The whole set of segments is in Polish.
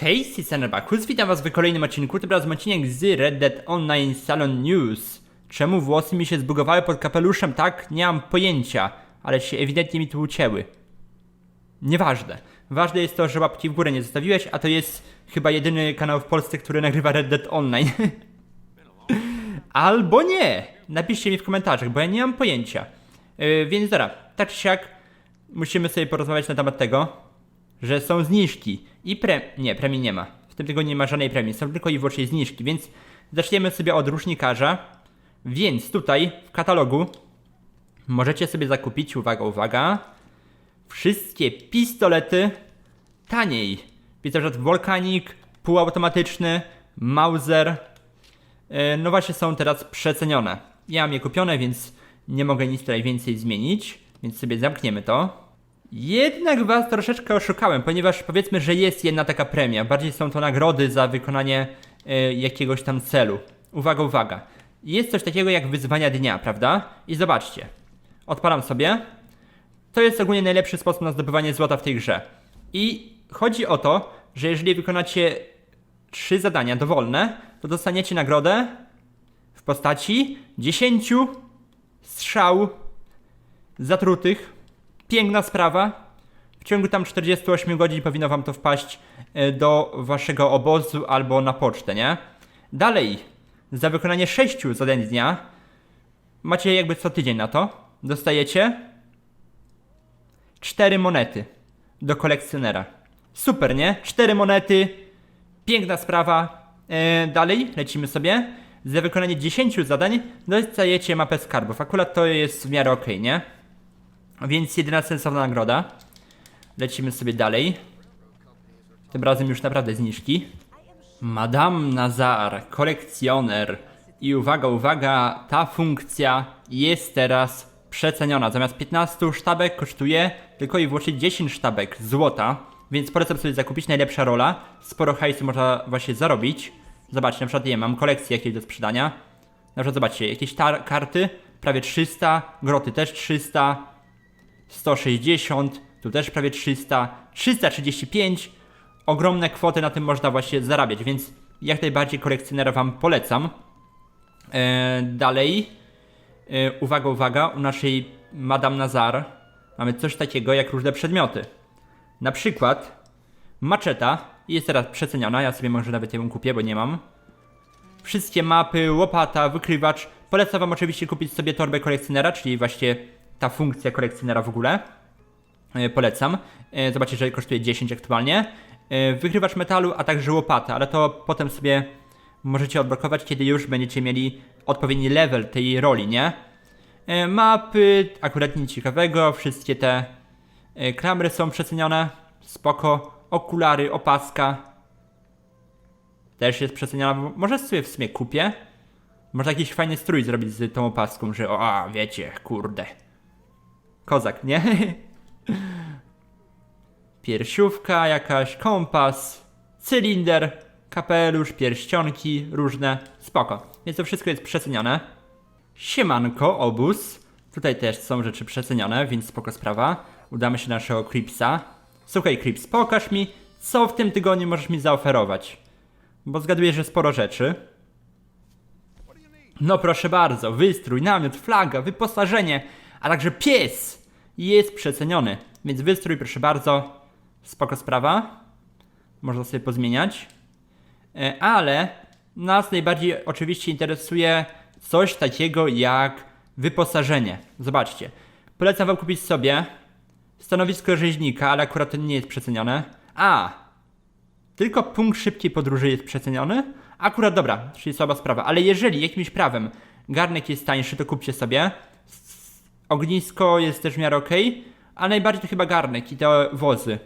Hej, Citizen Bacchus, witam was w kolejnym odcinku, tym razem odcinek z Red Dead Online Salon News. Czemu włosy mi się zbugowały pod kapeluszem, tak? Nie mam pojęcia, ale się ewidentnie mi tu ucięły. Nieważne. Ważne jest to, że łapki w górę nie zostawiłeś, a to jest chyba jedyny kanał w Polsce, który nagrywa Red Dead Online. Albo nie! Napiszcie mi w komentarzach, bo ja nie mam pojęcia. Yy, więc dobra, tak czy siak, musimy sobie porozmawiać na temat tego, że są zniżki i pre... nie, premii nie ma. W tym tygodniu nie ma żadnej premii, są tylko i wyłącznie zniżki, więc zaczniemy sobie od różnikarza. Więc tutaj w katalogu możecie sobie zakupić, uwaga, uwaga, wszystkie pistolety taniej. Widzę, że Volkanik, półautomatyczny, Mauser, e, no właśnie są teraz przecenione. Ja mam je kupione, więc nie mogę nic tutaj więcej zmienić, więc sobie zamkniemy to. Jednak was troszeczkę oszukałem, ponieważ powiedzmy, że jest jedna taka premia. Bardziej są to nagrody za wykonanie e, jakiegoś tam celu. Uwaga, uwaga. Jest coś takiego jak wyzwania dnia, prawda? I zobaczcie. Odpalam sobie. To jest ogólnie najlepszy sposób na zdobywanie złota w tej grze. I chodzi o to, że jeżeli wykonacie trzy zadania dowolne, to dostaniecie nagrodę w postaci 10 strzał zatrutych. Piękna sprawa. W ciągu tam 48 godzin powinno wam to wpaść e, do waszego obozu albo na pocztę, nie? Dalej, za wykonanie 6 zadań dnia macie jakby co tydzień na to. Dostajecie 4 monety do kolekcjonera. Super, nie? 4 monety. Piękna sprawa. E, dalej, lecimy sobie. Za wykonanie 10 zadań dostajecie mapę skarbów. Akurat to jest w miarę ok, nie? Więc jedyna sensowna nagroda. Lecimy sobie dalej. Tym razem już naprawdę zniżki. Madame Nazar, kolekcjoner. I uwaga, uwaga, ta funkcja jest teraz przeceniona. Zamiast 15 sztabek kosztuje tylko i wyłącznie 10 sztabek złota. Więc polecam sobie zakupić najlepsza rola. Sporo hajsu można właśnie zarobić. Zobaczcie, na przykład nie mam kolekcję jakieś do sprzedania. Na przykład zobaczcie, jakieś karty, prawie 300, groty też 300, 160, tu też prawie 300, 335. Ogromne kwoty na tym można właśnie zarabiać, więc jak najbardziej kolekcjonera Wam polecam. E, dalej, e, uwaga, uwaga, u naszej Madame Nazar mamy coś takiego jak różne przedmioty. Na przykład maczeta jest teraz przeceniona, ja sobie może nawet ją kupię, bo nie mam. Wszystkie mapy, łopata, wykrywacz. Polecam wam oczywiście kupić sobie torbę kolekcjonera, czyli właśnie ta funkcja kolekcjonera w ogóle. E, Polecam. E, Zobaczcie, że kosztuje 10 aktualnie. E, Wykrywacz metalu, a także łopata, ale to potem sobie możecie odblokować, kiedy już będziecie mieli odpowiedni level tej roli, nie? Mapy, akurat nic ciekawego, wszystkie te klamry są przecenione, spoko. Okulary, opaska, też jest przeceniona. Może sobie w sumie kupię. Można jakiś fajny strój zrobić z tą opaską, że o, a, wiecie, kurde. Kozak, nie? Piersiówka, jakaś kompas, cylinder, kapelusz, pierścionki, różne. Spoko. Więc to wszystko jest przecenione. Siemanko, obóz. Tutaj też są rzeczy przecenione, więc spoko sprawa. Udamy się do naszego Cripsa. Słuchaj, Crips, pokaż mi, co w tym tygodniu możesz mi zaoferować. Bo zgaduję, że sporo rzeczy. No proszę bardzo, wystrój, namiot, flaga, wyposażenie, a także pies jest przeceniony. Więc wystrój, proszę bardzo, spoko sprawa. Można sobie pozmieniać. E, Ale nas najbardziej oczywiście interesuje coś takiego jak wyposażenie. Zobaczcie. Polecam wam kupić sobie stanowisko rzeźnika, ale akurat to nie jest przecenione. A, tylko punkt szybkiej podróży jest przeceniony? Akurat dobra, czyli słaba sprawa. Ale jeżeli jakimś prawem garnek jest tańszy, to kupcie sobie. Ognisko jest też w miarę ok, a najbardziej to chyba garnek i te wozy.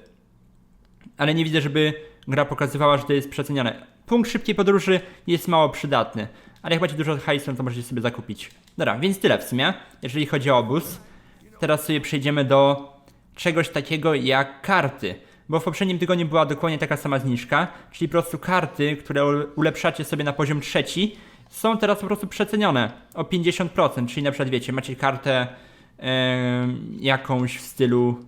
Ale nie widzę, żeby gra pokazywała, że to jest przecenione. Punkt szybkiej podróży jest mało przydatny. Ale jak macie dużo hajsu, to możecie sobie zakupić. Dobra, więc tyle w sumie, jeżeli chodzi o obóz. Teraz sobie przejdziemy do czegoś takiego jak karty. Bo w poprzednim tygodniu była dokładnie taka sama zniżka, czyli po prostu karty, które ule- ulepszacie sobie na poziom trzeci, są teraz po prostu przecenione o 50%, czyli na przykład wiecie, macie kartę jakąś w stylu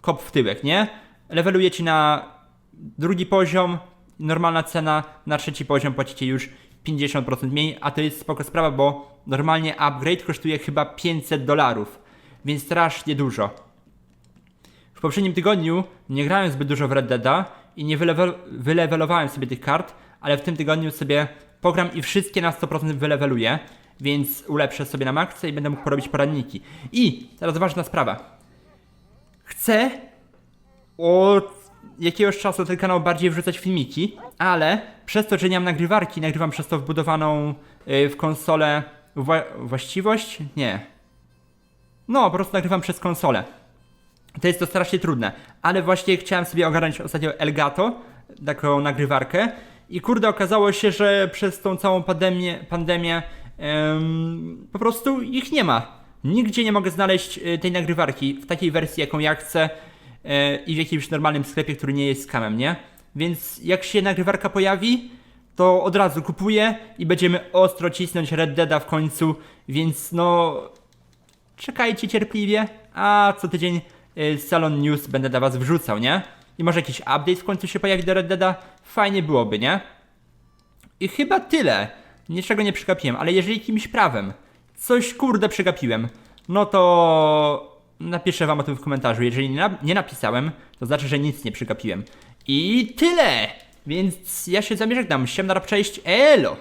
kop w tyłek, nie? Levelujecie na drugi poziom, normalna cena, na trzeci poziom płacicie już 50% mniej, a to jest spoko sprawa, bo normalnie upgrade kosztuje chyba 500 dolarów, więc strasznie dużo. W poprzednim tygodniu nie grałem zbyt dużo w Red Deada i nie wylevel- wylewelowałem sobie tych kart, ale w tym tygodniu sobie pogram i wszystkie na 100% wyleweluję, więc ulepszę sobie na maksa i będę mógł porobić poranniki. I teraz ważna sprawa. Chcę od jakiegoś czasu ten kanał bardziej wrzucać filmiki, ale przez to, że nie mam nagrywarki, nagrywam przez to wbudowaną y, w konsolę wła- właściwość? Nie. No, po prostu nagrywam przez konsolę. To jest to strasznie trudne, ale właśnie chciałem sobie ogarnąć ostatnio Elgato, taką nagrywarkę i kurde okazało się, że przez tą całą pandemię, pandemię em, po prostu ich nie ma. Nigdzie nie mogę znaleźć e, tej nagrywarki w takiej wersji, jaką ja chcę e, i w jakimś normalnym sklepie, który nie jest skamem, nie? Więc jak się nagrywarka pojawi, to od razu kupuję i będziemy ostro cisnąć Red Deada w końcu, więc no czekajcie cierpliwie, a co tydzień y, Salon News będę dla was wrzucał, nie? I może jakiś update w końcu się pojawi do Red Deada? Fajnie byłoby, nie? I chyba tyle. Niczego nie przegapiłem, ale jeżeli jakimś prawem coś kurde przegapiłem, no to napiszę wam o tym w komentarzu. Jeżeli nie, nap- nie napisałem, to znaczy, że nic nie przegapiłem. I tyle! Więc ja się z wami żegnam. Siemna, cześć, elo!